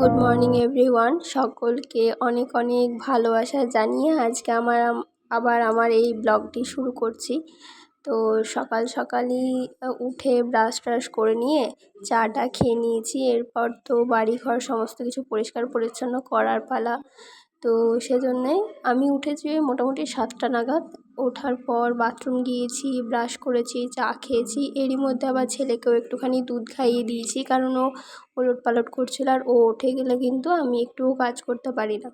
Good morning everyone সকলকে অনেক অনেক ভালোবাসা জানিয়ে আজকে আমার আবার আমার এই ব্লগটি শুরু করছি। তো সকাল সকালই উঠে ব্রাশ ট্রাশ করে নিয়ে চাটা খেয়ে নিয়েছি। এরপর তো বাড়িঘর সমস্ত কিছু পরিষ্কার পরিচ্ছন্ন করার পালা। তো সেজন্যে আমি উঠেছি মোটামুটি সাতটা নাগাদ। ওঠার পর বাথরুম গিয়েছি, ব্রাশ করেছি, চা খেয়েছি। এরই মধ্যে আবার ছেলেকেও একটুখানি দুধ খাইয়ে দিয়েছি কারণ ও ওলট পালট করছিল আর ও উঠে গেলে কিন্তু আমি একটুও কাজ করতে পারি না।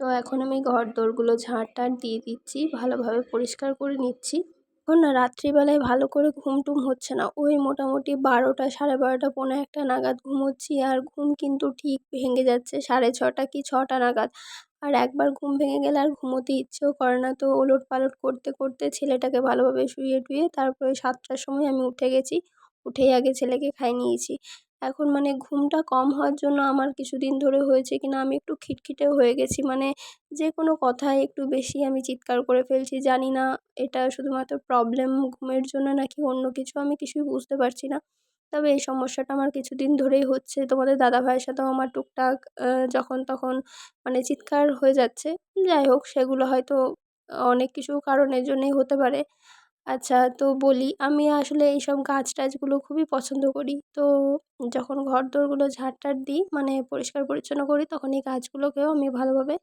তো এখন আমি ঘর দোরগুলো ঝাঁট টাট দিয়ে দিচ্ছি, ভালোভাবে পরিষ্কার করে নিচ্ছি। এখন না রাত্রিবেলায় ভালো করে ঘুম টুম হচ্ছে না। ওই মোটামুটি বারোটা, সাড়ে বারোটা, পৌনে একটা নাগাদ ঘুমোচ্ছি আর ঘুম কিন্তু ঠিক ভেঙে যাচ্ছে সাড়ে ছটা কি ছটা নাগাদ। আর একবার ঘুম ভেঙে গেলে আর ঘুমোতে ইচ্ছেও করে না। তো ওলট পালট করতে করতে ছেলেটাকে ভালোভাবে শুইয়ে টুইয়ে তারপরে সাতটার সময় আমি উঠে গেছি। উঠেই আগে ছেলেকে খাইয়ে নিয়েছি। এখন মানে ঘুমটা কম হওয়ার জন্য আমার কিছুদিন ধরে হয়েছে কিনা আমি একটু খিটখিটেও হয়ে গেছি। মানে যে কোনো কথায় একটু বেশি আমি চিৎকার করে ফেলছি। জানি না এটা শুধুমাত্র প্রবলেম ঘুমের জন্য নাকি অন্য কিছু আমি কিছুই বুঝতে পারছি না। তবে এই সমস্যাটা আমার কিছুদিন ধরেই হচ্ছে। তোমাদের দাদাভাইয়ের সাথেও আমার টুকটাক যখন তখন মানে চিৎকার হয়ে যাচ্ছে। যাই হোক, সেগুলো হয়তো অনেক কিছু কারণের জন্যই হতে পারে। আচ্ছা তো বলি, আমি আসলে এইসব গাছ টাছগুলো খুবই পছন্দ করি। তো যখন ঘর দোরগুলো ঝাঁট টাট দিই মানে পরিষ্কার পরিচ্ছন্ন করি, তখন এই গাছগুলোকেও আমি ভালোভাবে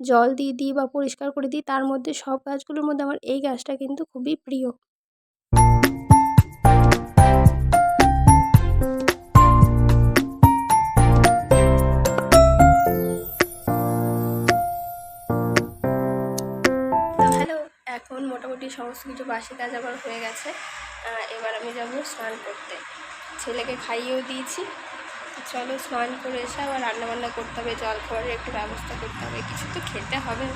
জল দিয়ে দিই বা পরিষ্কার করে দিই। তার মধ্যে সব গাছগুলোর মধ্যে আমার এই গাছটা কিন্তু খুবই প্রিয়। বাসি কাজ আবার হয়ে গেছে। এবার আমি যাব স্নান করতে। ছেলেকে খাইয়েও দিয়েছি। চলো স্নান করে এসে আবার রান্নাবান্না করতে হবে, জল খাবারের একটু ব্যবস্থা করতে হবে, কিছু তো খেতে হবে।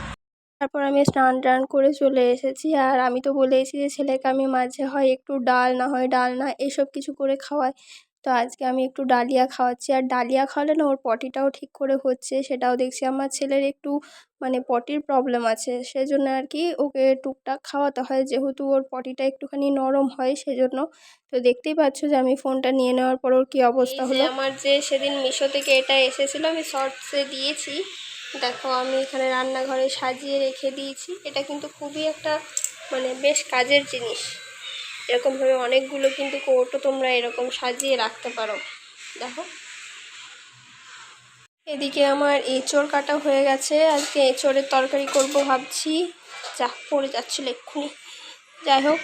তারপর আমি স্নান টান করে চলে এসেছি। আর আমি তো বলেছি যে ছেলেকে আমি মাঝে হয় একটু ডাল, না হয় ডাল, না এসব কিছু করে খাওয়াই। তো আজকে আমি একটু ডালিয়া খাওয়াচ্ছি। আর ডালিয়া খাওয়ালে না ওর পটিটাও ঠিক করে হচ্ছে সেটাও দেখছি আমার ছেলের একটু মানে পটির প্রবলেম আছে। সেজন্য আর কি ওকে টুকটাক খাওয়াতে হয় যেহেতু ওর পটিটা একটুখানি নরম হয় সেজন্য। তো দেখতেই পাচ্ছ যে আমি ফোনটা নিয়ে নেওয়ার পর ওর কী অবস্থা হলো। আমার যে সেদিন মিশো থেকে এটা এসেছিল আমি শর্টসে দিয়েছি। দেখো আমি এখানে রান্নাঘরে সাজিয়ে রেখে দিয়েছি। এটা কিন্তু খুবই একটা মানে বেশ কাজের জিনিস। এরকমভাবে অনেকগুলো কিন্তু কৌটো তোমরা এরকম সাজিয়ে রাখতে পারো। দেখো। এদিকে আমার এঁচড় কাটা হয়ে গেছে। আজকে এঁচড়ের তরকারি করব ভাবছি। যা, পড়ে যাচ্ছিল এক্ষুনি। যাই হোক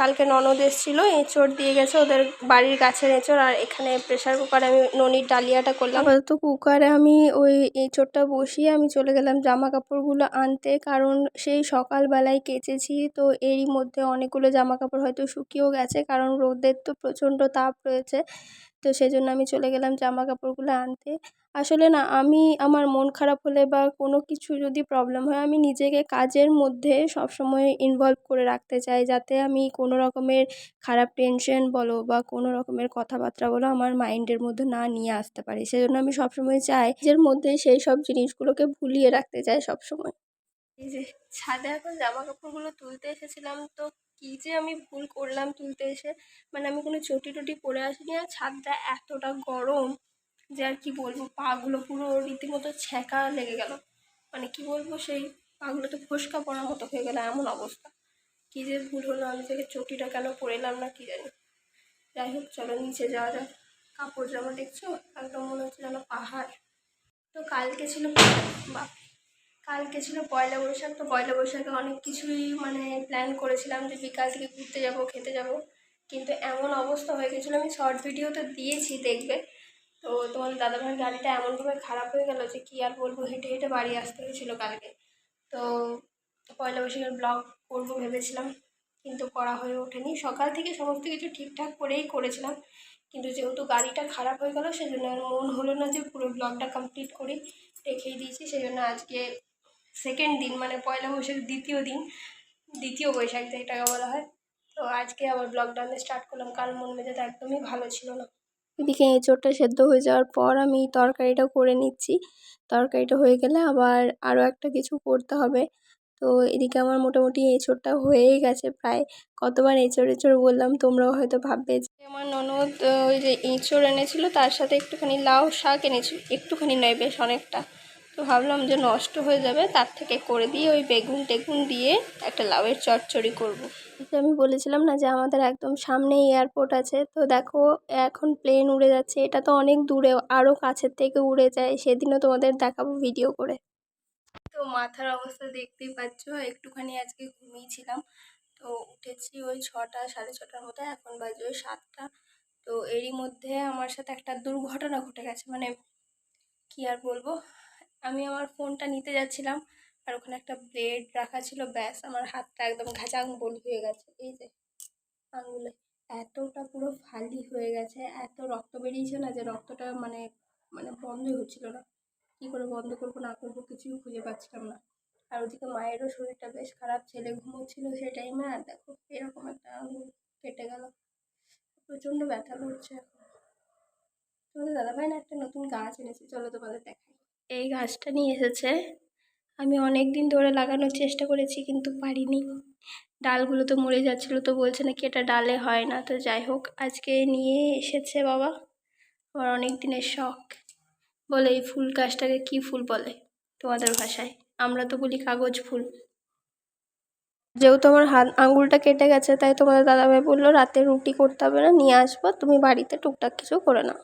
কালকে ননদ এসেছিল, এঁচড় দিয়ে গেছে ওদের বাড়ির গাছের এঁচড়, আর এখানে প্রেশার কুকারে আমি ননির ডালিয়াটা করলাম। আপাতত কুকারে আমি ওই এঁচড়টা বসিয়ে আমি চলে গেলাম জামা কাপড়গুলো আনতে, কারণ সেই সকালবেলায় কেচেছি, তো এরই মধ্যে অনেকগুলো জামা কাপড় হয়তো শুকিয়েও গেছে, কারণ রোদের তো প্রচণ্ড তাপ রয়েছে। তো সেই জন্য আমি চলে গেলাম জামা কাপড়গুলো আনতে। আসলে না, আমি, আমার মন খারাপ হলে বা কোনো কিছু যদি প্রবলেম হয়, আমি নিজেকে কাজের মধ্যে সবসময় ইনভলভ করে রাখতে চাই, যাতে আমি কোনো রকমের খারাপ টেনশন বলো বা কোনো রকমের কথাবার্তা বলো আমার মাইন্ডের মধ্যে না নিয়ে আসতে পারি। সেজন্য আমি সবসময় চাই, নিজের মধ্যে সেই সব জিনিসগুলোকে ভুলিয়ে রাখতে চাই সবসময়। এই যে ছাদে এখন জামা কাপড়গুলো তুলতে এসেছিলাম, তো কী যে আমি ভুল করলাম তুলতে এসে মানে আমি কোনো চটি টটি পরে আসিনি আর ছাদটা এতটা গরম যে আর কি বলব, পাগুলো পুরো রীতিমতো ছ্যাঁকা লেগে গেল। মানে কি বলব, সেই পাগুলো তো ফোসকা পড়ার মতো হয়ে গেল এমন অবস্থা। কী যে ভুল হলো, আমি থেকে চটিটা কেন পরে এলাম না কি জানি। যাই হোক, চলো নিচে যাওয়া যাক। কাপড় জামা দেখছ? একদম মনে হচ্ছে যেন পাহাড়। তো কালকে ছিল বাপ কালকে ছিল পয়লা বৈশাখ, তো পয়লা বৈশাখে অনেক কিছুই মানে প্ল্যান করেছিলাম যে বিকাল থেকে ঘুরতে যাব, খেতে যাব। কিন্তু এমন অবস্থা হয়ে গেছিল, আমি শর্ট ভিডিও তো দিয়েছি দেখবে। তো তোমার দাদাভাইয়ের গাড়িটা এমনভাবে খারাপ হয়ে গেল যে কী আর বলব, হেঁটে হেঁটে বাড়ি আসতে হয়েছিলো কালকে। তো পয়লা বৈশাখের ব্লগ করব ভেবেছিলাম, কিন্তু করা হয়ে ওঠেনি। সকাল থেকে সমস্ত কিছু ঠিকঠাক করেই করেছিলাম, কিন্তু যেহেতু গাড়িটা খারাপ হয়ে গেল, সেজন্য আর মন হলো না যে পুরো ব্লগটা কমপ্লিট করি, রেখেই দিয়েছি। সেজন্য আজকে সেকেন্ড দিন মানে পয়লা বৈশাখ দ্বিতীয় দিন দ্বিতীয় বৈশাখ যেটাকে বলা হয়। তো আজকে আবার ব্লকডাউনে স্টার্ট করলাম কারণ মন মেজাজটা একদমই ভালো ছিল না। এদিকে এঁচোড়টা সেদ্ধ হয়ে যাওয়ার পর আমি তরকারিটা করে নিচ্ছি। তরকারিটা হয়ে গেলে আবার আরও একটা কিছু করতে হবে। তো এদিকে আমার মোটামুটি এঁচোড়টা হয়েই গেছে প্রায়। কতবার এঁচোড় এঁচোড় বললাম তোমরাও হয়তো ভাববে যে আমার আমার ননদ ওই যে এঁচড় এনেছিল তার সাথে একটুখানি লাউ শাক এনেছিল। একটুখানি নয় বেশ অনেকটা। তো ভাবলাম যে নষ্ট হয়ে যাবে তার থেকে করে দিয়ে ওই বেগুন টেগুন দিয়ে একটা লাউয়ের চচ্চড়ি করব। যে আমি বলেছিলাম না যে আমাদের একদম সামনেই এয়ারপোর্ট আছে তো দেখো এখন প্লেন উড়ে যাচ্ছে এটা তো অনেক দূরে আরও কাছের থেকে উড়ে যায় সেদিনও তোমাদের দেখাবো ভিডিও করে। তো মাথার অবস্থা দেখতেই পাচ্ছ একটুখানি আজকে ঘুমিয়েছিলাম তো উঠেছি ওই ছটা সাড়ে ছটার মতো এখন বাজে ওই সাতটা তো এরই মধ্যে আমার সাথে একটা দুর্ঘটনা ঘটে গেছে মানে কি আর বলব আমি আমার ফোনটা নিতে যাচ্ছিলাম আর ওখানে একটা ব্লেড রাখা ছিল, ব্যাস আমার হাতটা একদম ঘাচাং বল হয়ে গেছে। এই যে, আঙুলে এতটা পুরো ফালি হয়ে গেছে, এত রক্ত বেরিয়েছে না যে রক্তটা মানে মানে বন্ধই হচ্ছিল না। কী করে বন্ধ করব, না করব কিছুই খুঁজে পাচ্ছিলাম না। আর ওদিকে মায়েরও শরীরটা বেশ খারাপ, ছেলে ঘুমোচ্ছিল সে টাইমে আর দেখো এরকম একটা আঙুল কেটে গেল। প্রচণ্ড ব্যথা করছে এখন। তোমাদের দাদাভাই না একটা নতুন গাছ এনেছে, চলো তোমাদের দেখাই। এই গাছটা নিয়ে এসেছে। আমি অনেক দিন ধরে লাগানোর চেষ্টা করেছি কিন্তু পারিনি। ডালগুলো তো মরে যাচ্ছিল তো বলছে নাকি এটা ডালে হয় না। তো যাই হোক, আজকে নিয়ে এসেছে বাবা। আমার অনেক দিনের শখ। বলে এই ফুল গাছটাকে কী ফুল বলে তোমাদের ভাষায়? আমরা তো বলি কাগজ ফুল। যেহেতু আমার হাত, আঙুলটা কেটে গেছে, তাই তোমাদের দাদাভাই বলল, রাতে রুটি করতে হবে না, নিয়ে আসব, তুমি বাড়িতে টুকটাক কিছু করে নাও।